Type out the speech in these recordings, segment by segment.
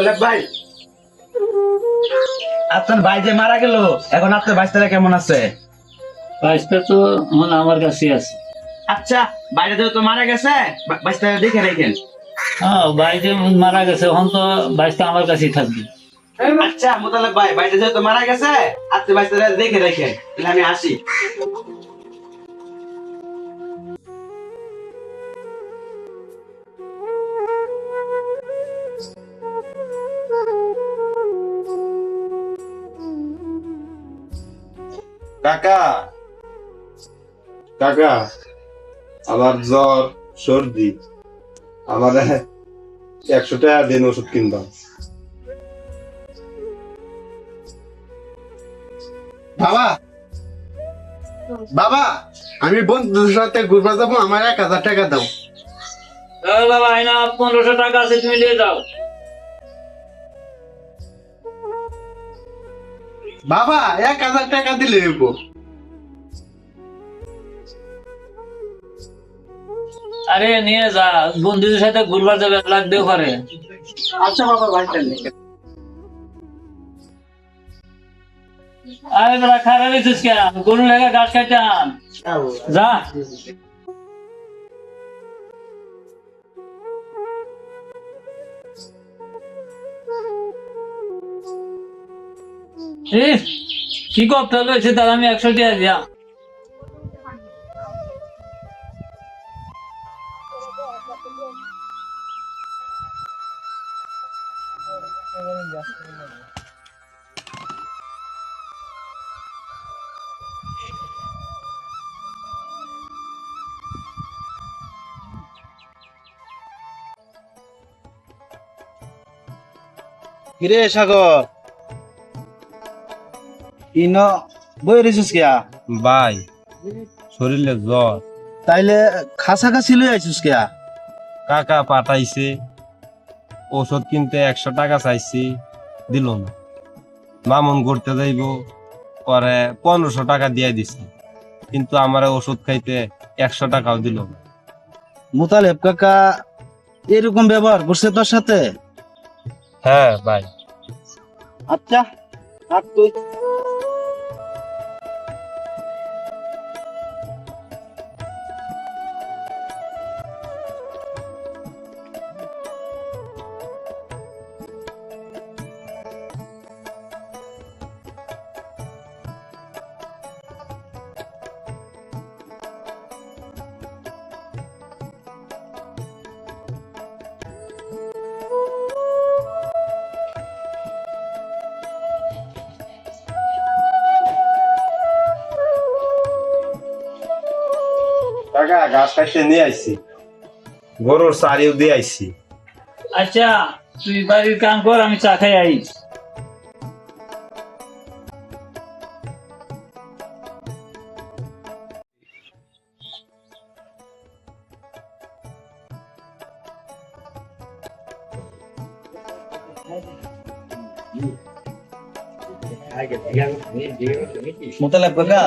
মোতালেব ভাই আপনার ভাই যে মারা গেল এখন আপনার বাইশটা কেমন আছে? বাইশটা তো এখন আমার কাছে আছে। আচ্ছা বাইরে তো মারা গেছে বাইশটা দেখে রেখেন। হ্যাঁ বাইরে মারা গেছে এখন তো বাইশটা আমার কাছেই থাকবে। আচ্ছা মোতালেব ভাই বাইরে যেহেতু মারা গেছে আপনি বাইশটা দেখে রেখেন তাহলে আমি আসি। কাকা। কাকা আমার জ্বর সর্দি আমার একশো টাকা দিন ওষুধ কিনবাম। বাবা বাবা আমি বন্ধুদের সাথে ঘুরবা যাব আমার এক হাজার টাকা দাও। বাবা আইনা পনেরোশো টাকা আছে তুমি নিয়ে যাও। বাবা এক হাজার টাকা দিলে হইবো। আরে নিয়ে যা বন্ধুদের সাথে ঘুরবার যাবে লাগতেও পারে। আচ্ছা বাবা ভাইটা নিয়ে আরে তোরা খারাপ হয়েছিস কেন? গরু লেগে গাছ আন। যা। কি করতে হয়েছে তার আমি একশো টাকা দিয়া। কিরে সাগর? ইন বই রেছিস কিয়া ভাই শরীরে জ্বর। তাইলে খাসা খাসি লই আইছিস কিয়া কাকা পাঠাইছে ওষুধ কিনতে একশো টাকা চাইছি দিল না। মামুন ঘুরতে যাইব পরে পনেরোশো টাকা দিয়ে দিছে কিন্তু আমার ওষুধ খাইতে একশো টাকাও দিল না। মুতালেব কাকা এরকম ব্যবহার করছে তোর সাথে? হ্যাঁ ভাই আচ্ছা থাক তুই। কাকা গাছ কাটতে নিয়ে আইছি। গরুর চারিও দিয়ে আইছি। আচ্ছা তুই বাড়ির কাম কর আমি চা খাই আই। মুতালেব কাকা?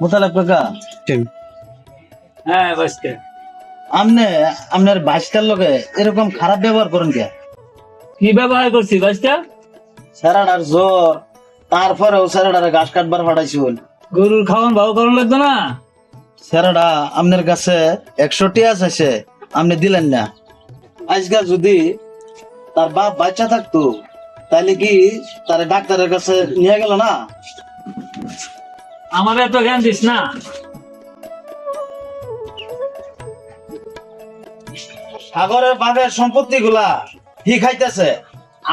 মুতালেব কাকা? হ্যাঁ বাসকে। আমনে আমনের বাইশটার লগে এরকম খারাপ ব্যবহার করেন কে? কি ব্যবহার করছি বাসটা? স্যারাডার জ্বর তারপরেও স্যারাডারে ঘাস কাটবার গরুর খাওয়ান ভালো করানো লাগতো না? স্যারাডা আমনের কাছে একশো টিয়া চাইছে আপনি দিলেন না। আজকাল যদি তার বাপ বাচ্চা থাকতো তাহলে কি তার ডাক্তারের কাছে নিয়ে গেল না? আমার এত জ্ঞান দিস না। সাগরের বাঘের সম্পত্তি গুলা হি খাইতেছে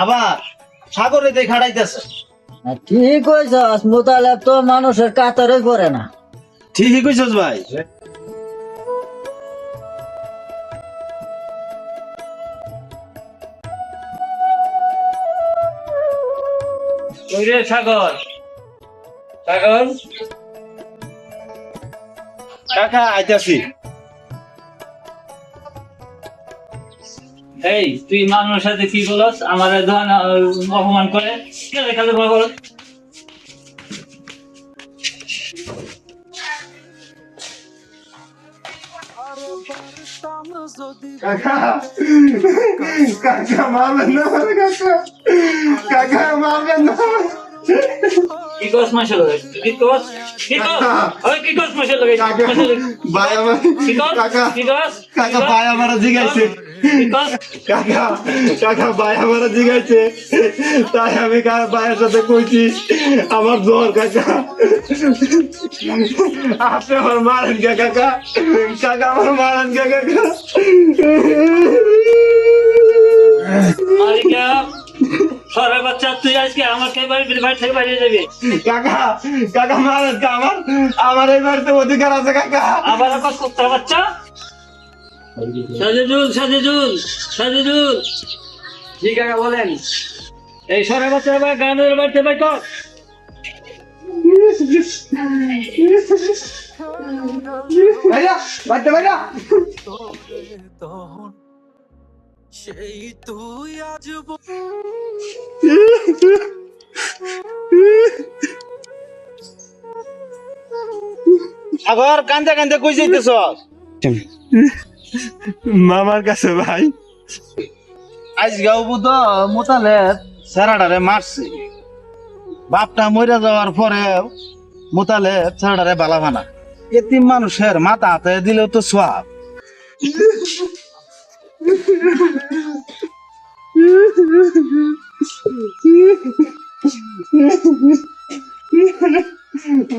আবার সাগরে দিয়ে খাড়াইতেছে ঠিক কইছস মোতালেব তো মানুষের কাতারে করে না। ঠিকই কইছস ভাই। রে সাগর? সাগর? কাকা আইতাছি। এই তুই মানুষের সাথে কি বলস? আমার আহ, অপমান করে। কাকা কাকা মারবেন না কাকা। কাকা মারবেন না কি কস মাসে কি কস কি কস ওই কি কস মাসে লগে কাকা ভাই আমার কি কস কাকা কি কস কাকা ভাই আমার জিগাইছে। কাকা কাকা ভাই আমার জিগাইছে। তাই আমি ভাইয়ের সাথে কইছি আমার জ্বর কাকা। আপনি আমার মারেন কাকা। কাকা আমার মারেন কাকা। মালিকা সরে বাচ্চা তুই আজকে আমাকে বাড়ি বাড়ি থেকে বাইরে যাবি? কাকা কাকা মারেন আমার আমার এই বাড়িতে অধিকার আছে কাকা। আবার আবার বাচ্চা? সাজেজুল সাজেজুল সাজেজুল জি কাকা বলেন। এই সরে বাচ্চা আবার গানের বাড়িতে ভাইয়া বাড়িতে ভাইয়া। আগর কান্দে কান্দে কই যাইতেছ? মামার কাছে ভাই। আজ গাও বুধ মোতালে সেরাডারে মারছে। বাপটা মরে যাওয়ার পরে মোতালে সেরাডারে বালা ভানা এতিম মানুষের মাথা হাতে দিলেও তো সোয়াব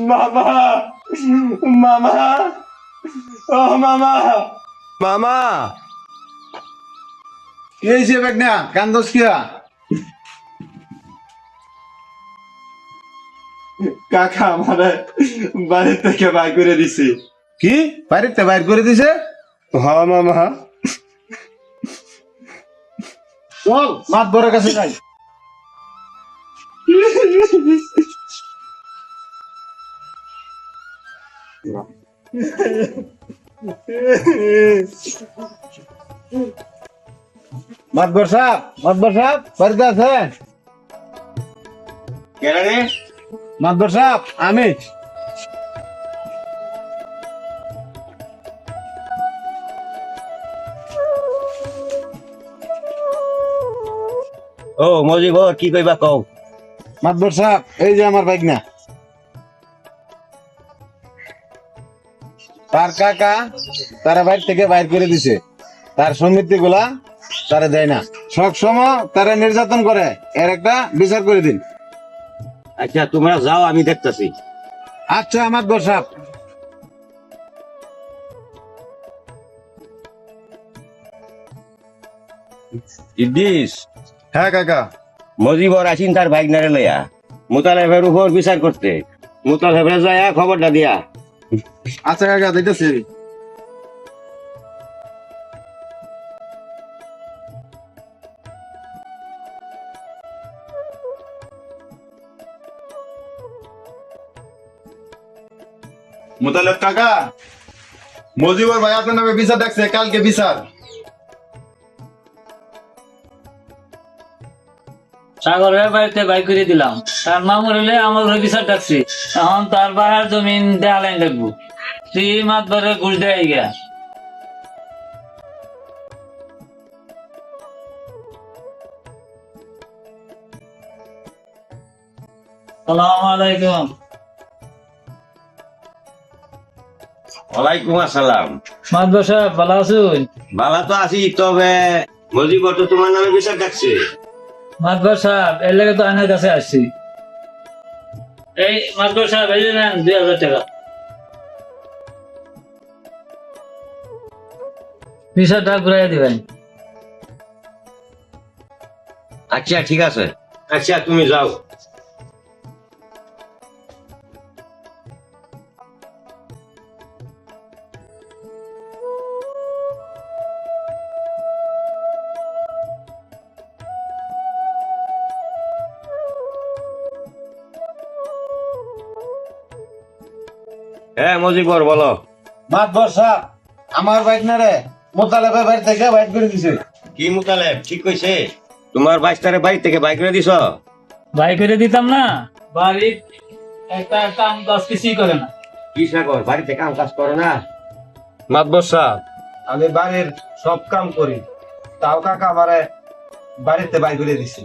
মামা মামা ও মামা। মামা! কি হয়েছে বেগনা কান্দস কিয়া কাকা আমারে বাড়ি থেকে বাই করে দিছে। কি? বাড়িতে বাইর করে দিছে? হ মামা। চল মাত বড় কাছে যাই। মাতবর সাহেব মাতবর সাহেব বাড়িতে আছেন? রে? মাতবর সাহেব আমি। ও মজিব কি কইবা কও? মাতবর সাহেব এই যে আমার বাইক না তার কাকা তারা বাইর থেকে বাইর করে দিছে। তার সমিতি গুলা তারা দেয় না। সব সময় তারা নির্যাতন করে। এর একটা বিচার করে দিন। আচ্ছা তোমরা যাও আমি দেখতাছি। আচ্ছা আমার ইদ্দিস হ্যাঁ কাকা। মজিবর আছেন তার বাইক নারে লইয়া। মুতালেবের উপর বিচার করতে। মুতালেবের যায় খবরটা দিয়া। আচ্ছা কাকা দিতেছি মোতালেব কাকা মজিবর ভাই আপনার নামে বিচার ডাকছে কালকে বিচার। সাগরের বাড়িতে বাই করে দিলাম। তার মা মরিলে আমার বিচার ডাকছি এখন তার বাহার জমিন দেয়ালাইন লাগবো। তুই মাত ধরে ঘুষ দেয় গিয়া আলাইকুম। ওয়ালাইকুম আসসালাম। সাহেব ভালো আছুন? তো আছি তবে মজিবর তো তোমার নামে বিচার ডাকছে মাতব সাহেব এর লেগে তো কাছে আসছি। এই মাতব সাহেব এই যে নেন দুই হাজার টাকা। বিষয়টা ঘুরাই দিবেন। আচ্ছা ঠিক আছে। আচ্ছা তুমি যাও। হ্যাঁ মজিবর বলো। মাতবর সাহেব আমার বাইক না রে মোতালেবের বাড়ি থেকে বাইর করে দিছে কি মুতালেব? ঠিক কইছে। তোমার বাইশটারে বাড়ি থেকে বাইক করে দিছ? ভাই করে দিতাম না বাড়ির একটা কাম দশ কিছুই করে না। কি সাগর বাড়িতে কাম কাজ করো না? মাতবর সাহেব আমি বাড়ির সব কাম করি তাও কাকা আমারে বাড়িতে বাই করে দিছি।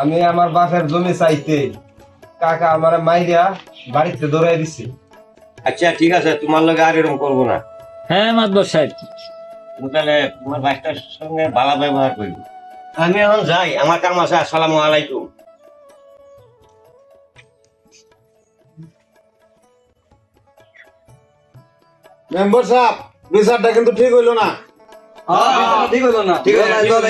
আমি আমার বাপের জমি চাইতে কাকা আমার মাইরিয়া বাড়িতে দৌড়াই দিছি। আচ্ছা ঠিক আছে তোমার লগে আর এরকম করব না। হ্যাঁ মাতবর সাহেব। তুমি তাহলে তোমার বাইকটার সঙ্গে ভালো ব্যবহার করব। আমি এখন যাই আমার কাম আছে আসসালামু আলাইকুম। মেম্বার সাহেব বিচারটা কিন্তু ঠিক হইল না। ঠিক হলো না। ঠিক আছে চল,